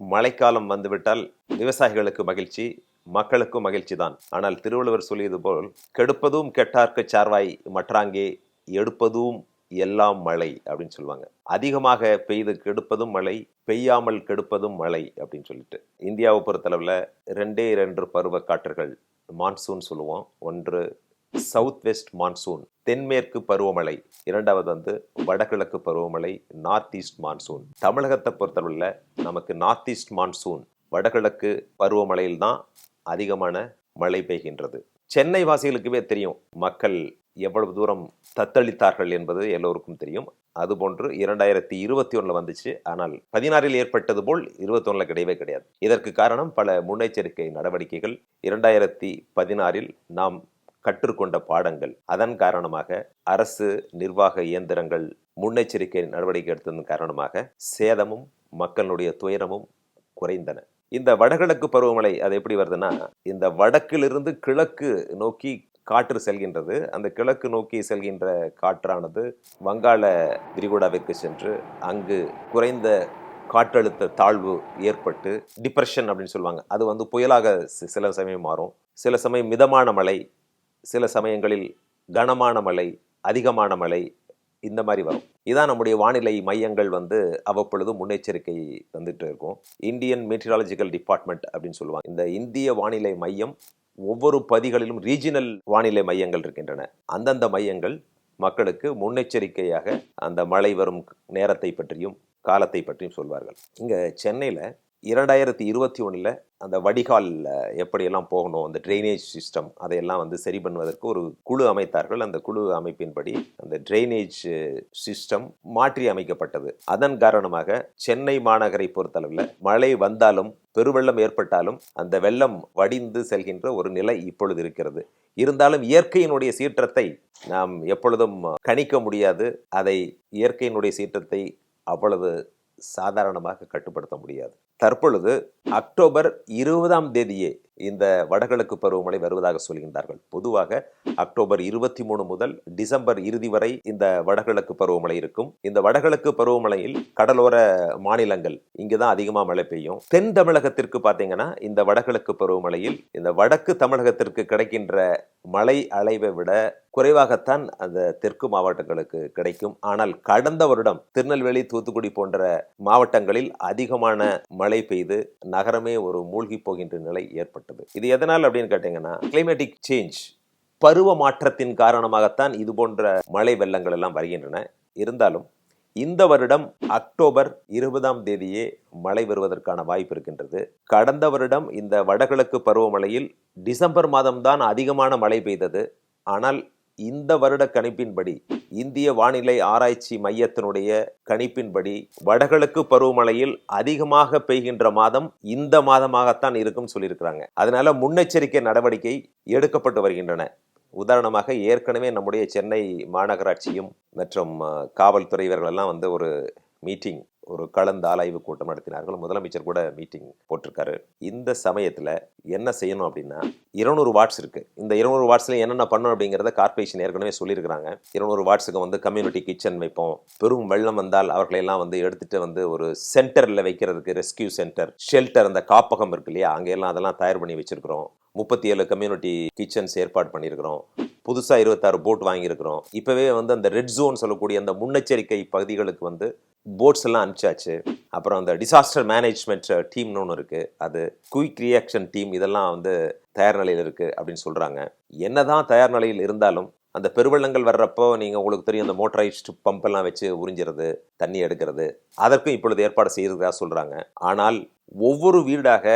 மழைக்காலம் வந்துவிட்டால் விவசாயிகளுக்கு மகிழ்ச்சி மக்களுக்கும் மகிழ்ச்சி தான் ஆனால் திருவள்ளுவர் சொல்லியது போல் கெடுப்பதும் கெட்டார்க்கு சார்வாய் மற்றாங்கே எடுப்பதும் எல்லாம் மழை அப்படின்னு சொல்லுவாங்க. அதிகமாக பெய்து கெடுப்பதும் மழை பெய்யாமல் கெடுப்பதும் மழை அப்படின்னு சொல்லிட்டு. இந்தியாவை பொறுத்தளவில் ரெண்டே ரெண்டு பருவ காற்றுகள் மான்சூன் சொல்லுவோம். ஒன்று சவுத் வெஸ்ட் மான்சூன் தென்மேற்கு பருவமழை இரண்டாவது வந்து வடகிழக்கு பருவமழை நார்த் ஈஸ்ட் மான்சூன். தமிழகத்தை பொறுத்தளவில் நமக்கு நார்த் ஈஸ்ட் மான்சூன் வடகிழக்கு பருவமழையில் தான் அதிகமான மழை பெய்கின்றது. சென்னை வாசிகளுக்குமே தெரியும் மக்கள் எவ்வளவு தூரம் தத்தளித்தார்கள் என்பது எல்லோருக்கும் தெரியும். அதுபோன்று இரண்டாயிரத்தி இருபத்தி ஒன்றில் வந்துச்சு ஆனால் பதினாறில் ஏற்பட்டது போல் இருபத்தி ஒன்றில் கிடையவே கிடையாது. இதற்கு காரணம் பல முன்னெச்சரிக்கை நடவடிக்கைகள். இரண்டாயிரத்தி பதினாறில் நாம் கற்றுக்கொண்ட பாடங்கள். அதன் காரணமாக அரசு நிர்வாக இயந்திரங்கள் முன்னெச்சரிக்கை நடவடிக்கை எடுத்ததன் காரணமாக சேதமும் மக்களுடைய துயரமும் குறைந்தன. இந்த வடகிழக்கு பருவமழை அது எப்படி வருதுன்னா இந்த வடக்கிலிருந்து கிழக்கு நோக்கி காற்று செல்கின்றது. அந்த கிழக்கு நோக்கி செல்கின்ற காற்றானது வங்காள விரிகுடாவிற்கு சென்று அங்கு குறைந்த காற்றழுத்த தாழ்வு ஏற்பட்டு டிப்ரெஷன் அப்படின்னு சொல்லுவாங்க. அது வந்து புயலாக சில சமயம் மாறும். சில சமயம் மிதமான மழை சில சமயங்களில் கனமான மழை அதிகமான மழை இந்த மாதிரி வரும். இதான் நம்முடைய வானிலை மையங்கள் வந்து அவ்வப்பொழுது முன்னெச்சரிக்கை தந்துட்டு இருக்கும். இந்தியன் மெட்ரியாலஜிக்கல் டிபார்ட்மெண்ட் அப்படின்னு சொல்லுவாங்க. இந்த இந்திய வானிலை மையம் ஒவ்வொரு பதிகளிலும் ரீஜினல் வானிலை மையங்கள் இருக்கின்றன. அந்தந்த மையங்கள் மக்களுக்கு முன்னெச்சரிக்கையாக அந்த மழை வரும் நேரத்தை பற்றியும் காலத்தை பற்றியும் சொல்வார்கள். இங்கே சென்னையில் இரண்டாயிரத்தி இருபத்தி ஒன்றில் அந்த வடிகால் எப்படியெல்லாம் போகணும் அந்த ட்ரைனேஜ் சிஸ்டம் அதையெல்லாம் வந்து சரி பண்ணுவதற்கு ஒரு குழு அமைத்தார்கள். அந்த குழு அமைப்பின்படி அந்த ட்ரைனேஜ் சிஸ்டம் மாற்றி அமைக்கப்பட்டது. அதன் காரணமாக சென்னை மாநகரை பொறுத்தளவில் மழை வந்தாலும் பெருவெள்ளம் ஏற்பட்டாலும் அந்த வெள்ளம் வடிந்து செல்கின்ற ஒரு நிலை இப்பொழுது இருக்கிறது. இருந்தாலும் இயற்கையினுடைய சீற்றத்தை நாம் எப்பொழுதும் கணிக்க முடியாது. அதை இயற்கையினுடைய சீற்றத்தை அவ்வளவு சாதாரணமாக கட்டுப்படுத்த முடியாது. தற்பொழுது அக்டோபர் இருபதாம் தேதியே இந்த வடகிழக்கு பருவமழை வருவதாக சொல்கின்றார்கள். பொதுவாக அக்டோபர் இருபத்தி மூணு முதல் டிசம்பர் இறுதி வரை இந்த வடகிழக்கு பருவமழை இருக்கும். இந்த வடகிழக்கு பருவமழையில் கடலோர மாநிலங்கள் இங்குதான் அதிகமாக மழை பெய்யும். தென் தமிழகத்திற்கு பார்த்தீங்கன்னா இந்த வடகிழக்கு பருவமழையில் இந்த வடக்கு தமிழகத்திற்கு கிடைக்கின்ற மழை அளவை விட குறைவாகத்தான் அந்த தெற்கு மாவட்டங்களுக்கு கிடைக்கும். ஆனால் கடந்த வருடம் திருநெல்வேலி தூத்துக்குடி போன்ற மாவட்டங்களில் அதிகமான மழை பெய்து நகரமே ஒரு மூழ்கி போகின்ற நிலை ஏற்பட்டது. ஏற்பட்டது இது எதனால் அப்படின்னு கேட்டீங்கன்னா கிளைமேட்டிக் சேஞ்ச் பருவ மாற்றத்தின் காரணமாகத்தான் இது போன்ற மழை வெள்ளங்கள் எல்லாம் வருகின்றன. இருந்தாலும் இந்த வருடம் அக்டோபர் இருபதாம் தேதியே மழை வருவதற்கான வாய்ப்பு இருக்கின்றது. கடந்த வருடம் இந்த வடகிழக்கு பருவமழையில் டிசம்பர் மாதம்தான் அதிகமான மழை பெய்தது. ஆனால் இந்த வருட கணிப்பின்படி இந்திய வானிலை ஆராய்ச்சி மையத்தினுடைய கணிப்பின்படி வடகிழக்கு பருவமழையில் அதிகமாக பெய்கின்ற மாதம் இந்த மாதமாகத்தான் இருக்கும் சொல்லியிருக்கிறாங்க. அதனால முன்னெச்சரிக்கை நடவடிக்கை எடுக்கப்பட்டு வருகின்றன. உதாரணமாக ஏற்கனவே நம்முடைய சென்னை மாநகராட்சியும் மற்றும் காவல்துறை இவர்களெல்லாம் வந்து ஒரு மீட்டிங் ஒரு கலந்து ஆராய்வு கூட்டம் நடத்தினார்கள். முதலமைச்சர் கூட மீட்டிங் போட்டிருக்காரு. இந்த சமயத்தில் என்ன செய்யணும் அப்படின்னா இருநூறு வாட்ஸ் இருக்கு. இந்த இருநூறு வாட்ஸ்ல என்னென்ன பண்ணணும் அப்படிங்கிறத கார்பரேஷன் ஏற்கனவே சொல்லியிருக்கிறாங்க. இருநூறு வாட்ஸுக்கு வந்து கம்யூனிட்டி கிச்சன் வைப்போம். பெரும் வெள்ளம் வந்தால் அவர்களை எல்லாம் வந்து எடுத்துட்டு வந்து ஒரு சென்டர்ல வைக்கிறதுக்கு ரெஸ்கியூ சென்டர் ஷெல்டர் அந்த காப்பகம் இருக்கு இல்லையா? அங்கெல்லாம் அதெல்லாம் தயார் பண்ணி வச்சிருக்கிறோம். முப்பத்தி ஏழு கம்யூனிட்டி கிச்சன்ஸ் ஏற்பாடு பண்ணியிருக்கிறோம். புதுசாக இருபத்தாறு போட் வாங்கியிருக்கிறோம். இப்போவே வந்து அந்த ரெட் ஜோன் சொல்லக்கூடிய அந்த முன்னெச்சரிக்கை பகுதிகளுக்கு வந்து போட்ஸ் எல்லாம் அனுப்பிச்சாச்சு. அப்புறம் அந்த டிசாஸ்டர் மேனேஜ்மெண்ட் டீம்னு ஒன்று இருக்குது அது குயிக் ரியாக்ஷன் டீம் இதெல்லாம் வந்து தயார் நிலையில் இருக்குது அப்படின்னு சொல்கிறாங்க என்னதான் தயார் நிலையில் இருந்தாலும் அந்த பெருவெள்ளங்கள் வர்றப்போ நீங்கள் உங்களுக்கு தெரியும் அந்த மோட்டரைஸ்டு பம்ப் எல்லாம் வச்சு உறிஞ்சிறது தண்ணி எடுக்கிறது அதற்கும் இப்பொழுது ஏற்பாடு செய்கிறதா சொல்கிறாங்க ஆனால் ஒவ்வொரு வீடாக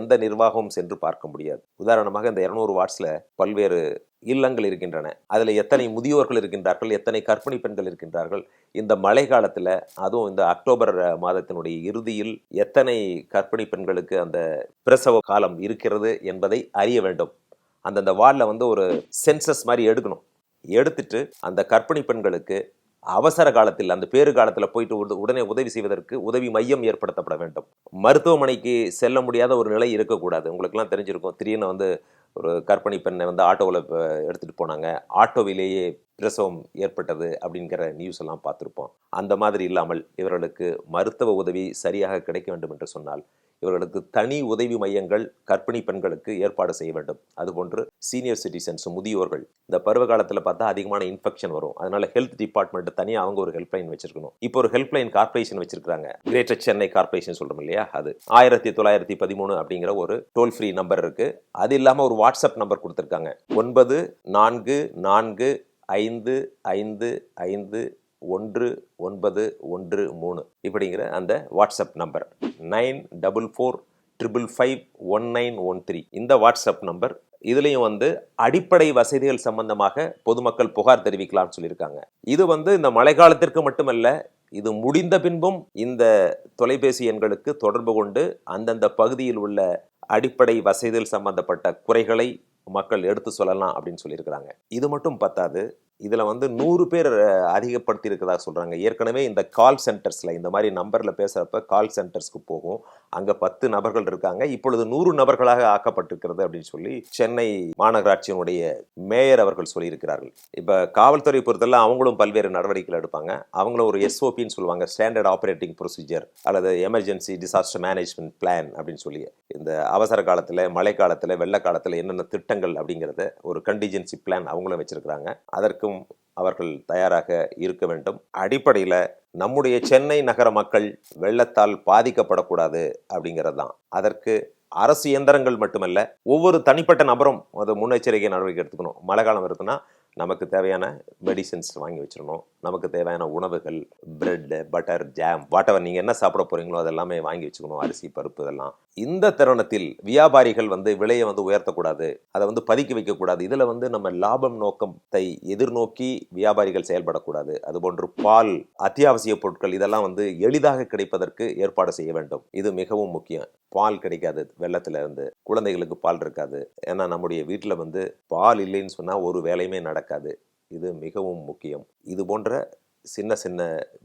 எந்த நிர்வாகமும் சென்று பார்க்க முடியாது. உதாரணமாக இந்த இரநூறு வாட்ஸில் பல்வேறு இல்லங்கள் இருக்கின்றன. அதுல எத்தனை முதியோர்கள் இருக்கின்றார்கள் எத்தனை கற்பிணி பெண்கள் இருக்கின்றார்கள் இந்த மழை காலத்துல அதுவும் இந்த அக்டோபர் மாதத்தினுடைய இறுதியில் எத்தனை கற்பிணி பெண்களுக்கு அந்த பிரசவ காலம் இருக்கிறது என்பதை அறிய வேண்டும். அந்தந்த வார்டில் வந்து ஒரு சென்சஸ் மாதிரி எடுக்கணும். எடுத்துட்டு அந்த கற்பிணி பெண்களுக்கு அவசர காலத்தில் அந்த பேறு காலத்தில் போயிட்டு உட- உடனே உதவி செய்வதற்கு உதவி மையம் ஏற்படுத்தப்பட வேண்டும். மருத்துவமனைக்கு செல்ல முடியாத ஒரு நிலை இருக்கக்கூடாது. உங்களுக்குலாம் தெரிஞ்சிருக்கும் திடீர்னு வந்து ஒரு கற்பனை பெண்ணை வந்து ஆட்டோவில் எடுத்துகிட்டு போனாங்க. ஆட்டோவிலேயே பிரசவம் ஏற்பட்டது அப்படிங்கிற நியூஸ் எல்லாம் பார்த்துருப்போம். அந்த மாதிரி இல்லாமல் இவர்களுக்கு மருத்துவ உதவி சரியாக கிடைக்க வேண்டும் என்று சொன்னால் இவர்களுக்கு தனி உதவி மையங்கள் கர்ப்பிணி பெண்களுக்கு ஏற்பாடு செய்ய வேண்டும். அதுபோன்று சீனியர் சிட்டிசன்ஸ் முதியோர்கள் இந்த பருவ காலத்தில் பார்த்தா அதிகமான இன்ஃபெக்ஷன் வரும். அதனால ஹெல்த் டிபார்ட்மெண்ட் தனியாக அவங்க ஒரு ஹெல்ப்லைன் வச்சிருக்கணும். இப்போ ஒரு ஹெல்ப்லைன் கார்பரேஷன் வச்சிருக்காங்க கிரேட்டர் சென்னை கார்பரேஷன் சொல்றோம் இல்லையா? அது. ஆயிரத்தி தொள்ளாயிரத்தி பதிமூணு அப்படிங்கிற ஒரு டோல் ஃப்ரீ நம்பர் இருக்கு. அது இல்லாமல் ஒரு வாட்ஸ்அப் நம்பர் கொடுத்துருக்காங்க. ஒன்பது நான்கு நான்கு ஐந்து ஐந்து ஐந்து ஒன்று ஒன்பது ஒன்று மூணு இப்படிங்கிற அந்த WhatsApp number. Nine double four triple five one nine one three இந்த வாட்ஸ்அப் நம்பர். இதுலேயும் வந்து அடிப்படை வசதிகள் சம்பந்தமாக பொதுமக்கள் புகார் தெரிவிக்கலாம்னு சொல்லியிருக்காங்க. இது வந்து இந்த மழைக்காலத்திற்கு மட்டுமல்ல இது முடிந்த பின்பும் இந்த தொலைபேசி எண்களுக்கு தொடர்பு கொண்டு அந்தந்த பகுதியில் உள்ள அடிப்படை வசதிகள் சம்பந்தப்பட்ட குறைகளை மக்கள் எடுத்து சொல்லலாம் அப்படின்னு சொல்லியிருக்கிறாங்க. இது மட்டும் பத்தாது இதில் வந்து நூறு பேர் அதிகப்படுத்தி இருக்கிறதா சொல்கிறாங்க ஏற்கனவே இந்த கால் சென்டர்ஸில் இந்த மாதிரி நம்பரில் பேசுகிறப்ப கால் சென்டர்ஸ்க்கு போகும். அங்கே பத்து நபர்கள் இருக்காங்க. இப்பொழுது நூறு நபர்களாக ஆக்கப்பட்டிருக்கிறது அப்படின்னு சொல்லி சென்னை மாநகராட்சியினுடைய மேயர் அவர்கள் சொல்லியிருக்கிறார்கள். இப்போ காவல்துறை பொறுத்தல அவங்களும் பல்வேறு நடவடிக்கைகள் எடுப்பாங்க. அவங்களும் ஒரு எஸ்ஓபின்னு சொல்லுவாங்க. ஸ்டாண்டர்ட் ஆப்ரேட்டிங் ப்ரொசீஜர் அல்லது எமர்ஜென்சி டிசாஸ்டர் மேனேஜ்மெண்ட் பிளான் அப்படின்னு சொல்லி. இந்த அவசர காலத்தில் மழை காலத்தில் வெள்ள காலத்தில் என்னென்ன திட்டங்கள் அப்படிங்கிறத ஒரு கண்டிஜென்சி பிளான் அவங்களும் வச்சிருக்கிறாங்க. அதற்கும் அவர்கள் தயாராக இருக்க வேண்டும். அடிப்படையில் நம்முடைய சென்னை நகர மக்கள் வெள்ளத்தால் பாதிக்கப்படக்கூடாது அப்படிங்கிறது தான் அதற்கு அரசு இயந்திரங்கள் மட்டுமல்ல ஒவ்வொரு தனிப்பட்ட நபரும் அது முன்னெச்சரிக்கை நடவடிக்கை எடுத்துக்கணும். மழை காலம் இருக்குன்னா நமக்கு தேவையான மெடிசின்ஸ் வாங்கி வச்சிடணும் நமக்கு தேவையான உணவுகள் பிரெட் பட்டர் ஜாம் வாட்டவர் நீங்கள் என்ன சாப்பிட போறீங்களோ அதெல்லாமே வாங்கி வச்சுக்கணும். அரிசி பருப்பு இதெல்லாம். இந்த தருணத்தில் வியாபாரிகள் வந்து விலையை வந்து உயர்த்தக்கூடாது அதை வந்து பதுக்கி வைக்கக்கூடாது. இதில் வந்து நம்ம லாபம் நோக்கத்தை எதிர்நோக்கி வியாபாரிகள் செயல்படக்கூடாது. அதுபோன்று பால் அத்தியாவசிய பொருட்கள் இதெல்லாம் வந்து எளிதாக கிடைப்பதற்கு ஏற்பாடு செய்ய வேண்டும். இது மிகவும் முக்கியம். பால் கிடைக்காது வெள்ளத்துல இருந்து. குழந்தைகளுக்கு பால் இருக்காது. ஏன்னா நம்முடைய வீட்டில் வந்து பால் இல்லைன்னு சொன்னால் ஒரு வேலையுமே நடக்காது. இது மிகவும் முக்கியம். இது போன்ற சின்ன சின்ன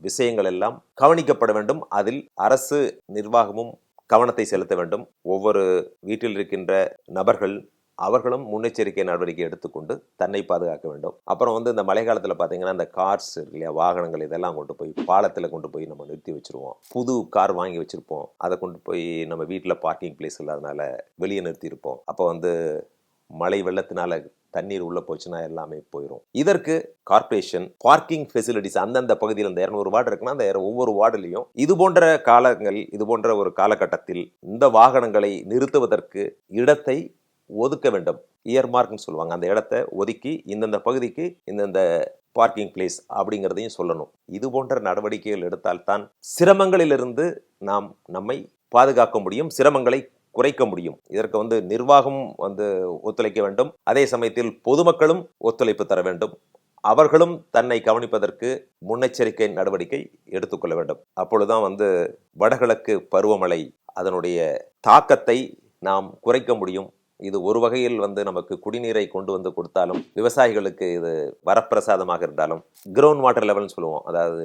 விஷயங்கள் எல்லாம் கவனிக்கப்பட வேண்டும். அதில் அரசு நிர்வாகமும் கவனத்தை செலுத்த வேண்டும். ஒவ்வொரு வீட்டில் இருக்கின்ற நபர்கள் அவர்களும் முன்னெச்சரிக்கை நடவடிக்கை எடுத்துக்கொண்டு தன்னை பாதுகாக்க வேண்டும். அப்புறம் வந்து இந்த மழை காலத்தில் பார்த்தீங்கன்னா இந்த கார்ஸ் இருக்கு இல்லையா வாகனங்கள் இதெல்லாம் கொண்டு போய் பாலத்தில் கொண்டு போய் நம்ம நிறுத்தி வச்சிருவோம். புது கார் வாங்கி வச்சுருப்போம். அதை கொண்டு போய் நம்ம வீட்டில் பார்க்கிங் பிளேஸ் இல்லாதனால வெளியே நிறுத்தியிருப்போம் அப்போ வந்து மழை வெள்ளத்தினால தண்ணீர் உள்ள போச்சுன்னா எல்லாமே போயிடும் இதற்கு கார்ப்பரேஷன் பார்க்கிங் ஃபெசிலிட்டிஸ் அந்தந்த பகுதியில் இந்த இரநூறு வார்டு இருக்குன்னா அந்த ஒவ்வொரு வார்டுலையும் இது போன்ற காலங்கள் இது போன்ற ஒரு காலகட்டத்தில் இந்த வாகனங்களை நிறுத்துவதற்கு இடத்தை ஒதுக்க வேண்டும். இயர்மார்க்னு சொல்லுவாங்க. அந்த இடத்த ஒதுக்கி இந்தந்த பகுதிக்கு இந்தந்த பார்க்கிங் பிளேஸ் அப்படிங்கிறதையும் சொல்லணும். இது போன்ற நடவடிக்கைகள் எடுத்தால்தான் சிரமங்களிலிருந்து நாம் நம்மை பாதுகாக்க முடியும். சிரமங்களை குறைக்க முடியும். இதற்கு வந்து நிர்வாகம் வந்து ஒத்துழைக்க வேண்டும். அதே சமயத்தில் பொதுமக்களும் ஒத்துழைப்பு தர வேண்டும். அவர்களும் தன்னை கவனிப்பதற்கு முன்னெச்சரிக்கை நடவடிக்கை எடுத்துக்கொள்ள வேண்டும். அப்பொழுதுதான் வந்து வடகிழக்கு பருவமழை அதனுடைய தாக்கத்தை நாம் குறைக்க முடியும். இது ஒரு வகையில் வந்து நமக்கு குடிநீரை கொண்டு வந்து கொடுத்தாலும் விவசாயிகளுக்கு இது வரப்பிரசாதமாக இருந்தாலும் கிரவுண்ட் வாட்டர் லெவல்னு சொல்லுவோம். அதாவது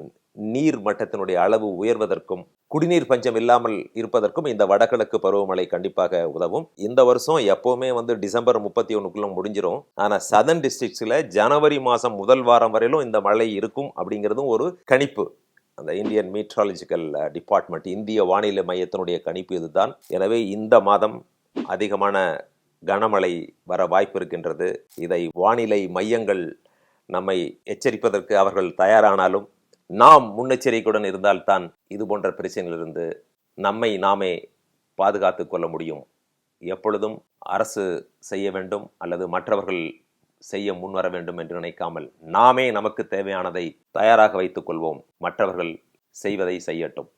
நீர் மட்டத்தினுடைய அளவு உயர்வதற்கும் குடிநீர் பஞ்சம் இல்லாமல் இருப்பதற்கும் இந்த வடகிழக்கு பருவமழை கண்டிப்பாக உதவும். இந்த வருஷம் எப்போவுமே வந்து டிசம்பர் முப்பத்தி ஒன்றுக்குள்ள முடிஞ்சிடும் ஆனால் சதன் டிஸ்ட்ரிக்ஸில் ஜனவரி மாதம் முதல் வாரம் வரையிலும் இந்த மழை இருக்கும் அப்படிங்கிறதும் ஒரு கணிப்பு. அந்த இந்தியன் மீட்ராலஜிக்கல் டிபார்ட்மெண்ட் இந்திய வானிலை மையத்தினுடைய கணிப்பு இதுதான். எனவே இந்த மாதம் அதிகமான கனமழை வர வாய்ப்பு இருக்கின்றது. இதை வானிலை மையங்கள் நம்மை எச்சரிப்பதற்கு அவர்கள் தயாரானாலும் நாம் முன்னெச்சரிக்கையுடன் இருந்தால்தான் இது போன்ற பிரச்சனைகளிலிருந்து நம்மை நாமே பாதுகாத்து கொள்ள முடியும். எப்பொழுதும் அரசு செய்ய வேண்டும் அல்லது மற்றவர்கள் செய்ய முன்வர வேண்டும் என்று நினைக்காமல் நாமே நமக்கு தேவையானதை தயாராக வைத்துக் கொள்வோம். மற்றவர்கள் செய்வதை செய்யட்டும்.